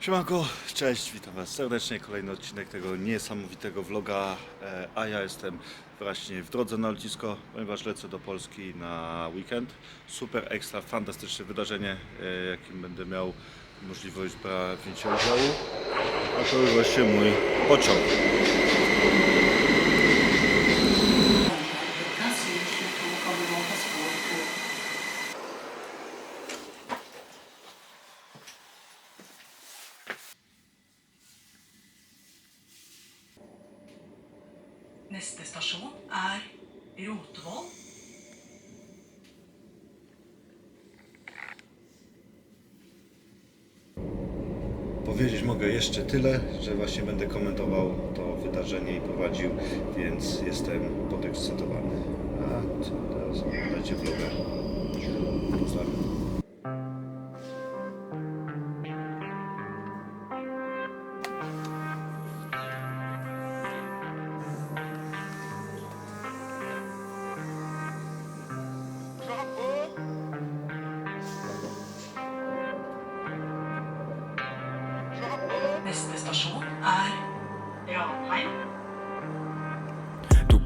Siemanko, cześć, witam Was serdecznie. Kolejny odcinek tego niesamowitego vloga, e, a ja jestem właśnie w drodze na lotnisko, ponieważ lecę do Polski na weekend. Super ekstra, fantastyczne wydarzenie, e, jakim będę miał możliwość brania udziału. A to już właśnie mój pociąg. Neste stasjon er Rotvoll. Powiedzieć mogę jeszcze tyle, że właśnie będę komentował to wydarzenie i prowadził, więc jestem podekscytowany. A teraz oglądacie vloga. Pozdrawiam.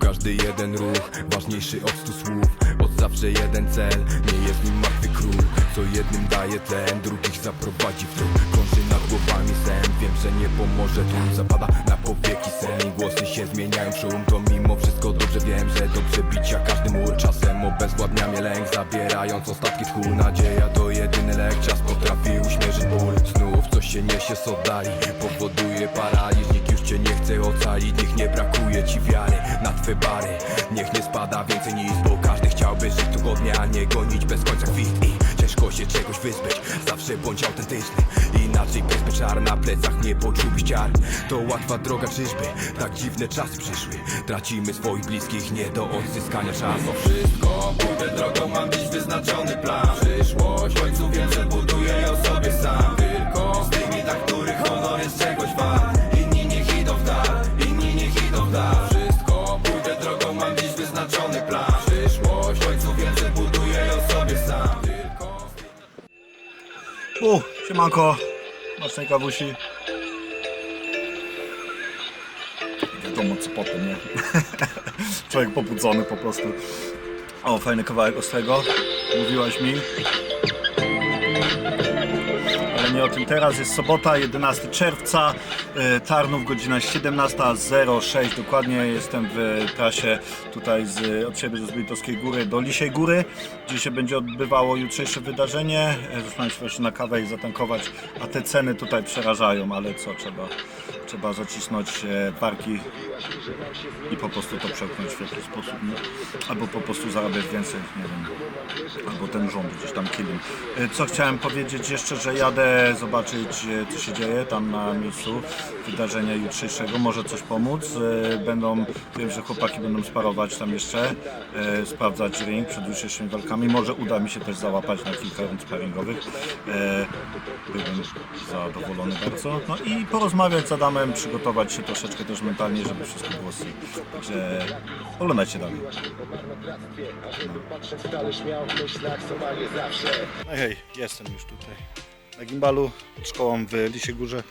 Każdy jeden ruch, ważniejszy od stu słów. Od zawsze jeden cel, nie jest nim martwy król. Co jednym daje tlen, drugich zaprowadzi w dół Krąży nad głowami sen, wiem, że nie pomoże tu. Zapada na powieki sen i głosy się zmieniają w szum. To mimo wszystko dobrze wiem, że do przebicia każdy mur. Czasem obezwładnia mnie lęk, zabierając ostatki tchu. Nadzieja to jedyny lek, czas potrafi uśmierzyć ból. Znów coś się niesie z oddali, powoduje paraliż Nikt cię nie chce ocalić, niech nie brakuje ci wiary na twe bary. Niech nie spada więcej nic, bo każdy chciałby żyć tu godnie, a nie gonić bez końca kwit. I ciężko się czegoś wyzbyć, zawsze bądź autentyczny. Inaczej bez czar na plecach nie poczułbyś ciar To łatwa droga czyżby, tak dziwne czasy przyszły. Tracimy swoich bliskich, nie do odzyskania czasu Wszystko, pójdę drogą, mam dziś wyznaczony plan. Przyszłość, w końcu wiem, że buduję ją sobie sam siemanko, nocnej kawusi. Wiadomo co potem, nie? Człowiek pobudzony po prostu. O, fajny kawałek ostrego. Mówiłaś mi. O tym teraz. Jest sobota, 11 czerwca. e, Tarnów, godzina 17.06. Dokładnie jestem w trasie tutaj z, od siebie z Zbytowskiej Góry do Lisiej Góry, gdzie się będzie odbywało jutrzejsze wydarzenie. E, Zostałem się właśnie na kawę i zatankować, a te ceny tutaj przerażają, ale co, trzeba, trzeba zacisnąć e, barki i po prostu to przełknąć w jakiś sposób, nie? albo po prostu zarabiać więcej, nie wiem, albo ten rząd gdzieś tam kilim. E, Co chciałem powiedzieć jeszcze, że jadę zobaczyć e, co się dzieje tam na miejscu wydarzenia jutrzejszego, może coś pomóc. E, Będą, wiem, że chłopaki będą sparować tam jeszcze, e, sprawdzać ring przed jutrzejszymi walkami, może uda mi się też załapać na kilka rund sparingowych. E, Byłbym zadowolony bardzo. No i porozmawiać z Adamem, przygotować się troszeczkę też mentalnie, żeby wszystko było z Także oglądajcie dalej. No hej, jestem już tutaj na gimbalu, pod szkołą w Lisie Górze.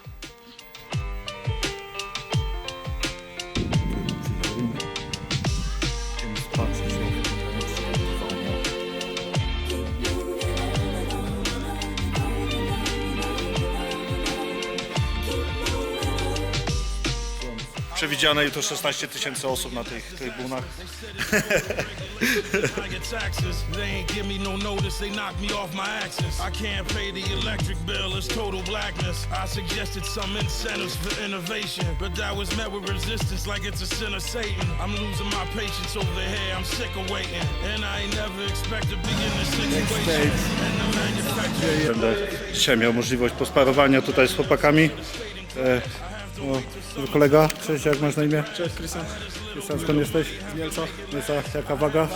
To be in this situation. And the manufacturer. Będę dzisiaj miał możliwość posparowania tutaj z chłopakami. O, kolega, cześć, jak masz na imię? Cześć, Krystian. Krystian, skąd jesteś? Mielca. Mielca, jaka waga?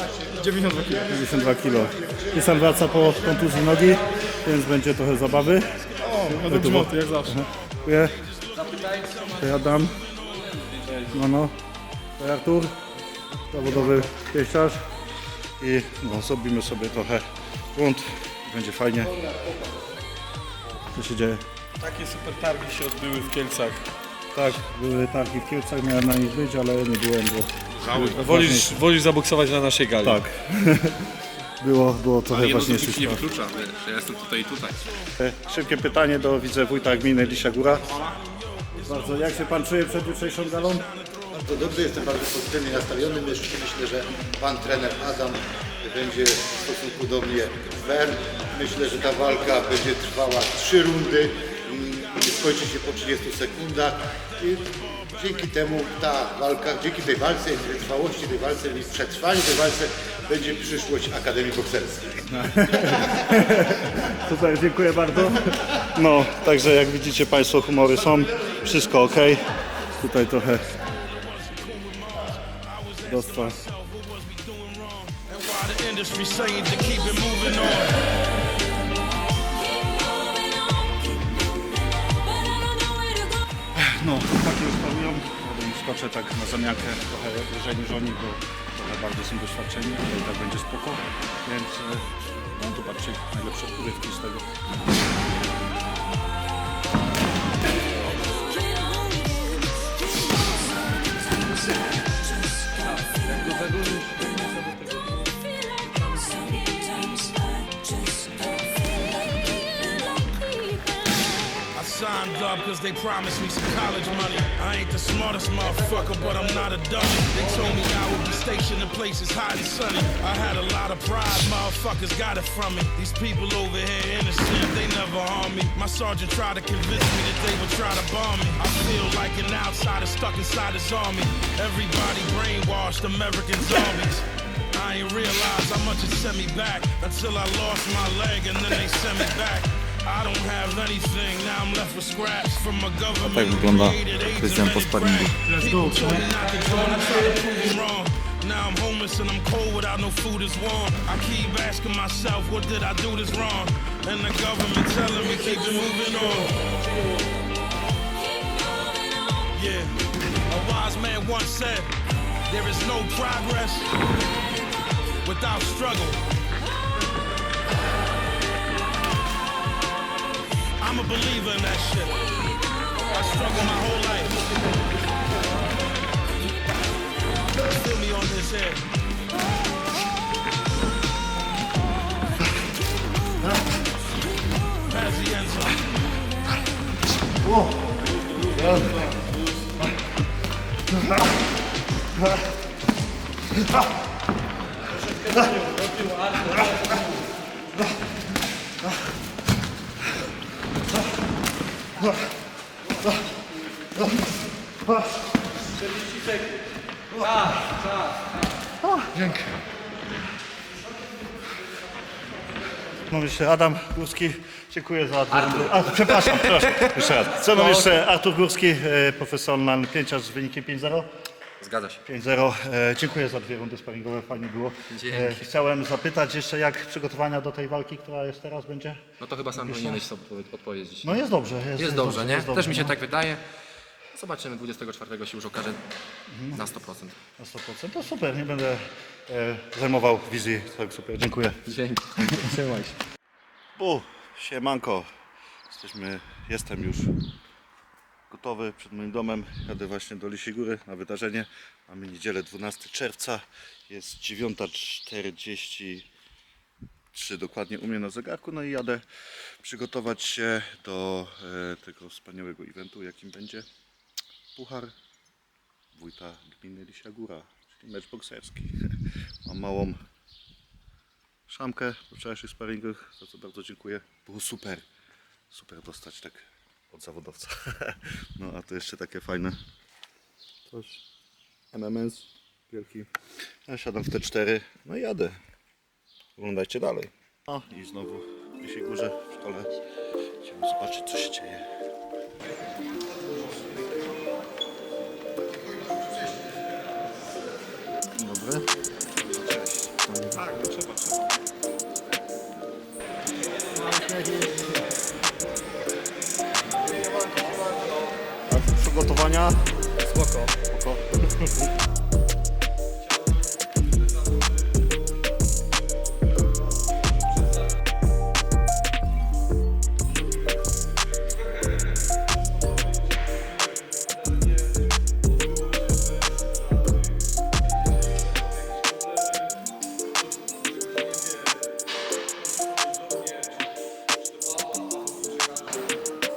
92 kg. 52 kg. Krystian wraca po kontuzji nogi, więc będzie trochę zabawy. O, będą grzmoty, jak zawsze. Dziękuję. To Adam. No, no. To Artur. Zawodowy. I no, zrobimy sobie trochę rund. Będzie fajnie. Co się dzieje? Takie super targi się odbyły w Kielcach. Tak, były targi w Kielcach, miałem na nich być, ale nie byłem, bo Wolisz, wolisz zaboksować na naszej gali. tak. było, było trochę jedno z ważniejszych nie spraw. wyklucza, wiesz, ja jestem tutaj i tutaj. E, Szybkie pytanie do wicewójta gminy Lisia Góra. Bardzo, jak się pan czuje przed jutrzejszą galą? Bardzo dobrze, jestem bardzo pozytywnie nastawiony. Myślę, myślę, że pan trener Adam będzie w stosunku do mnie fair. Myślę, że ta walka będzie trwała trzy rundy i skończy się po 30 sekundach. I dzięki temu ta walka, dzięki tej walce i wytrwałości tej walce i przetrwaniu tej walce będzie przyszłość Akademii Bokserskiej. Super, dziękuję bardzo. No, także jak widzicie Państwo, humory są, wszystko ok. Tutaj trochę dostwa. No, takie już. Potem skoczę tak na zamiankę trochę wyżej niż oni, bo trochę bardziej są doświadczeni, ale i tak będzie spoko. Więc e, no zobaczcie, najlepsze urywki z tego. I up cause they promised me some college money. I ain't the smartest motherfucker, but I'm not a dummy. They told me I would be stationed in places hot and sunny. I had a lot of pride, motherfuckers got it from me. These people over here innocent, they never harm me. My sergeant tried to convince me that they would try to bomb me. I feel like an outsider stuck inside his army. Everybody brainwashed, American zombies. I ain't realize how much it sent me back until I lost my leg and then they sent me back. I don't have anything, now I'm left with scraps from my government. tak wygląda created Krystian po sparingu. brand. People told me not to join, I tried to prove them wrong. Now I'm homeless and I'm cold without no food is warm. I keep asking myself, what did I do this wrong? And the government telling me keep it moving on. Yeah, a wise man once said, there is no progress without struggle. I'm a believer in that shit. I struggled my whole life. Feel me on this here. Pazienza. Mam jeszcze Adam Górski, dziękuję za rundy. A, przepraszam, przepraszam, jeszcze raz. Co mam jeszcze Artur Górski, e, profesjonalny pięciarz z wynikiem 5-0. Zgadza się. 5-0. E, dziękuję za dwie rundy sparingowe, fajnie było. E, chciałem zapytać jeszcze, jak przygotowania do tej walki, która jest teraz, będzie? No to chyba sam powinieneś sobie odpowie- odpowiedzieć. No jest dobrze. Jest, jest dobrze, nie? jest Też mi się no. tak wydaje. Zobaczymy, 24 się już okaże na 100%. Na 100%. To super, nie będę e, zajmował wizji. Tak, super, dziękuję. Dzięki. Trzymaj się. Bu, siemanko. Jesteśmy, jestem już gotowy przed moim domem. Jadę właśnie do Lisiej Góry na wydarzenie. Mamy niedzielę 12 czerwca. Jest 9.43 dokładnie u mnie na zegarku. No i jadę przygotować się do e, tego wspaniałego eventu, jakim będzie Puchar Wójta Gminy Lisia Góra, czyli mecz bokserski. Mam małą szamkę po wczorajszych sparingach, za co bardzo dziękuję. Było super, super dostać tak od zawodowca. No a to jeszcze takie fajne coś. MMS wielki. Ja siadam w T4, no i jadę. Oglądajcie dalej. No i znowu w Górze w szkole. Idziemy zobaczyć co się dzieje. przygotowania? Spoko. Spoko.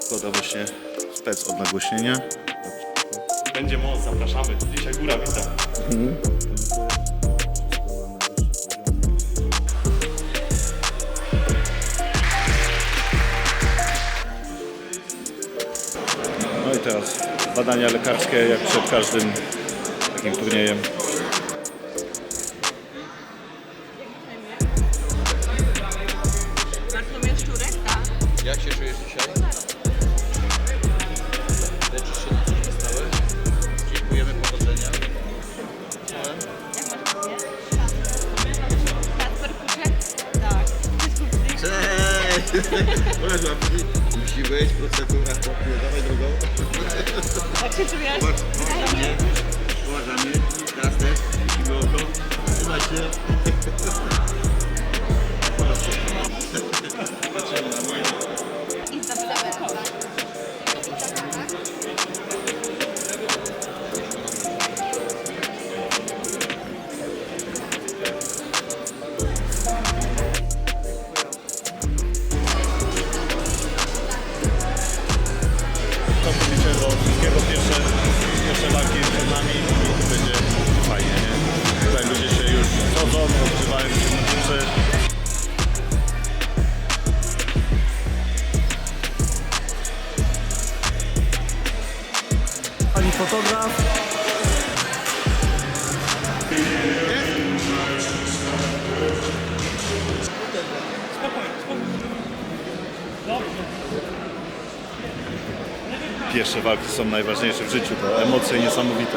Składa właśnie spec od nagłośnienia. Będzie moc, zapraszamy. Dzisiaj góra widzę. No i teraz badania lekarskie jak przed każdym takim turniejem. Oraz łapki. Musi być procedura, chłopie. Dawaj drugą. Jak się czujesz? Uważamy. Uważamy. Teraz też. Musimy oko. Trzymaj się. I są najważniejsze w życiu, to emocje niesamowite.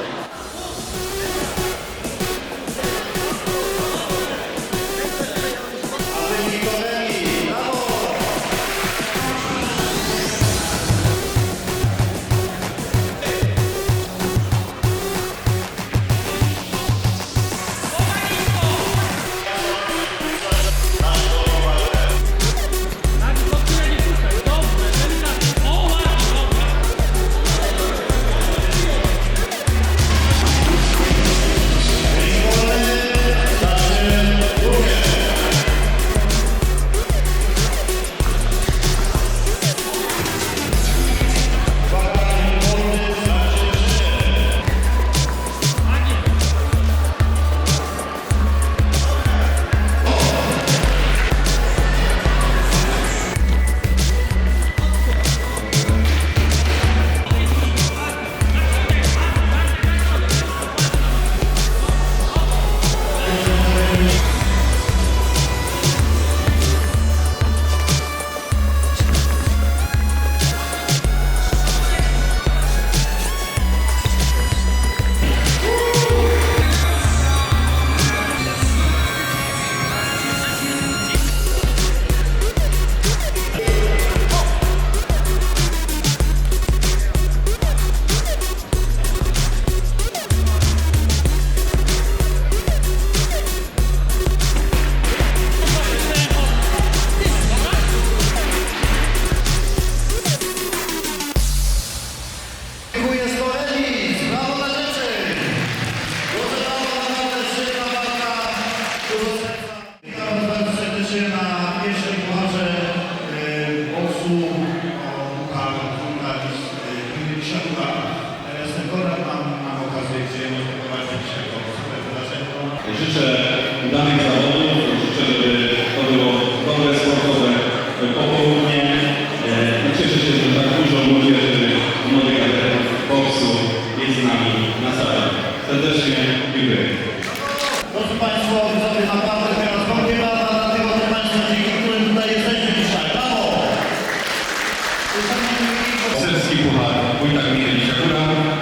Poselski Puchar Wójta Gminy Lisiakura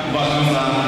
uważam za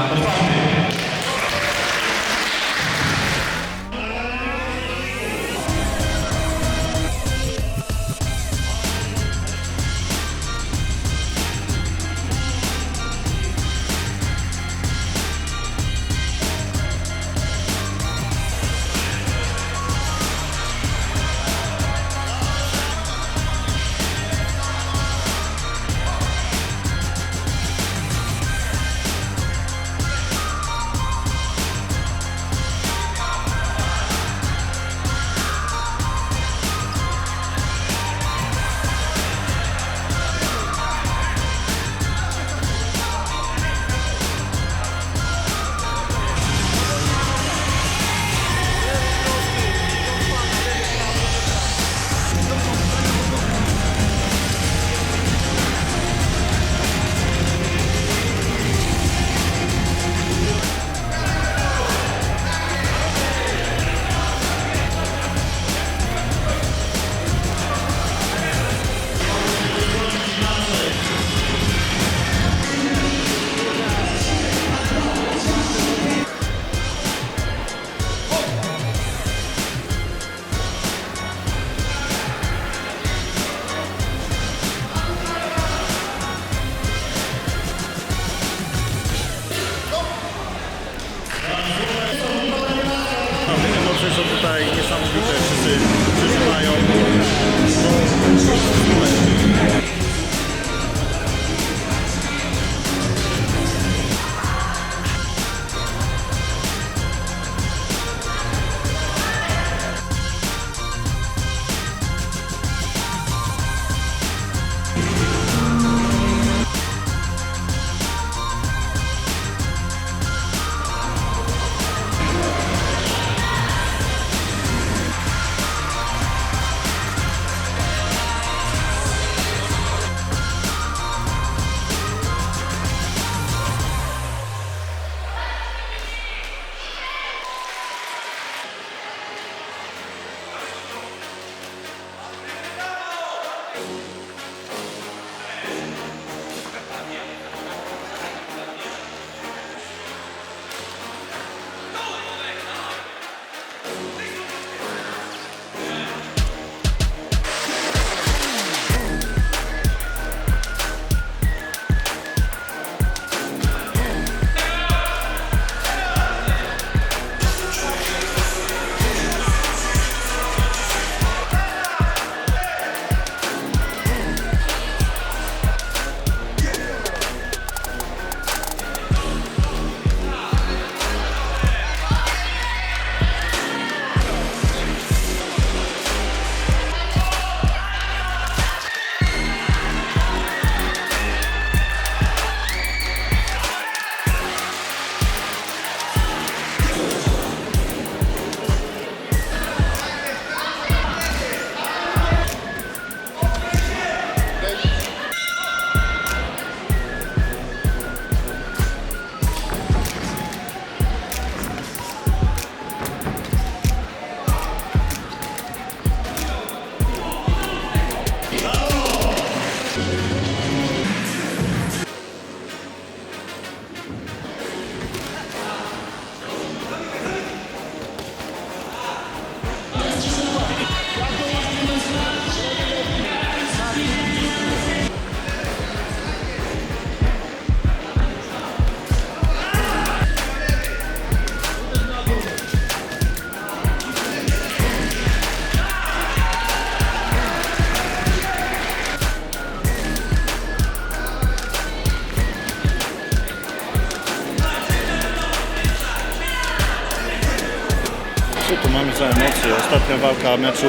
Za emocje? Ostatnia walka meczu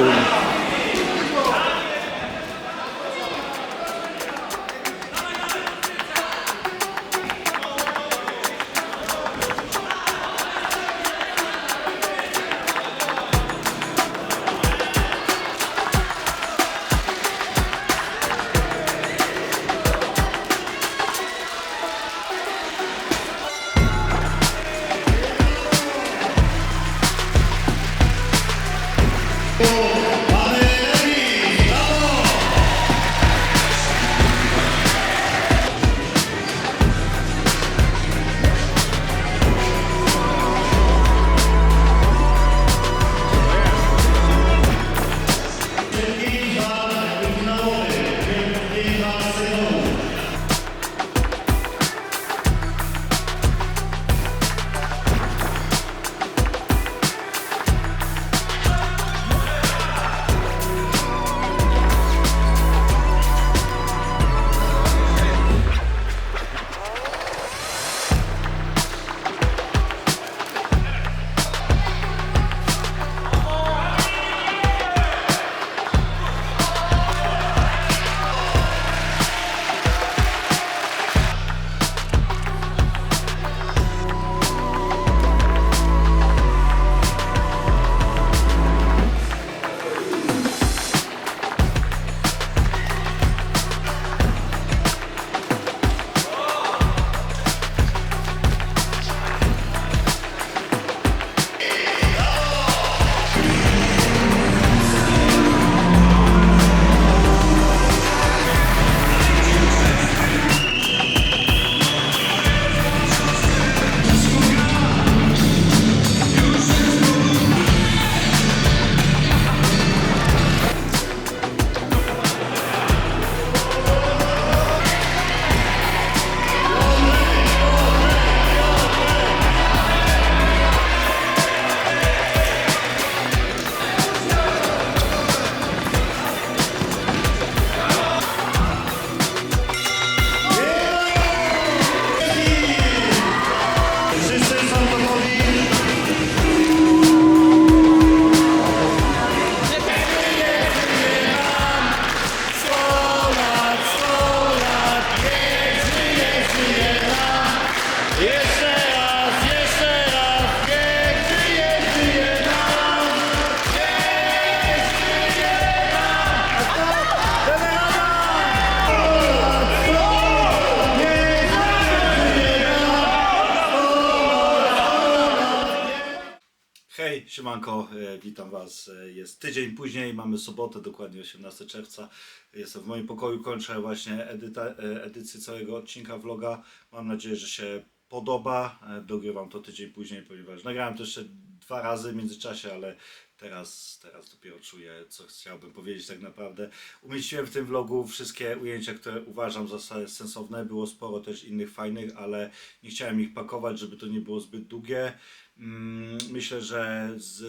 Hej, siemanko, e, witam Was. E, Jest tydzień później, mamy sobotę, dokładnie 18 czerwca. Jestem w moim pokoju, kończę właśnie edyta, e, edycję całego odcinka vloga. Mam nadzieję, że się podoba. Dogrywam to tydzień później, ponieważ nagrałem to jeszcze dwa razy w międzyczasie, ale teraz, teraz dopiero czuję, co chciałbym powiedzieć tak naprawdę. Umieściłem w tym vlogu wszystkie ujęcia, które uważam za se- sensowne. Było sporo też innych fajnych, ale nie chciałem ich pakować, żeby to nie było zbyt długie. Mm, Myślę, że z,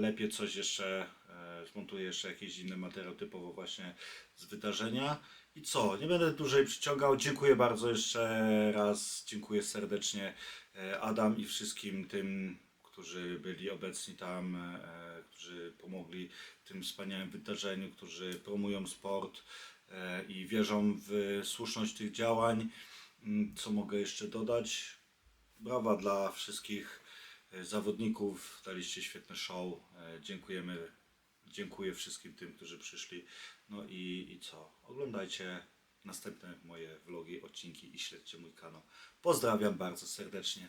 lepiej coś jeszcze e, zmontuję jeszcze jakiś inny materiał typowo właśnie z wydarzenia. I co? Nie będę dłużej przyciągał. Dziękuję bardzo jeszcze raz. Dziękuję serdecznie e, Adam i wszystkim tym, którzy byli obecni tam, e, którzy pomogli w tym wspaniałym wydarzeniu, którzy promują sport i wierzą w słuszność tych działań. Mm, Co mogę jeszcze dodać? Brawa dla wszystkich zawodników. Daliście świetne show. E, Dziękujemy. Dziękuję wszystkim tym, którzy przyszli. No i, i co? Oglądajcie następne moje vlogi, odcinki i śledźcie mój kanał. Pozdrawiam bardzo serdecznie.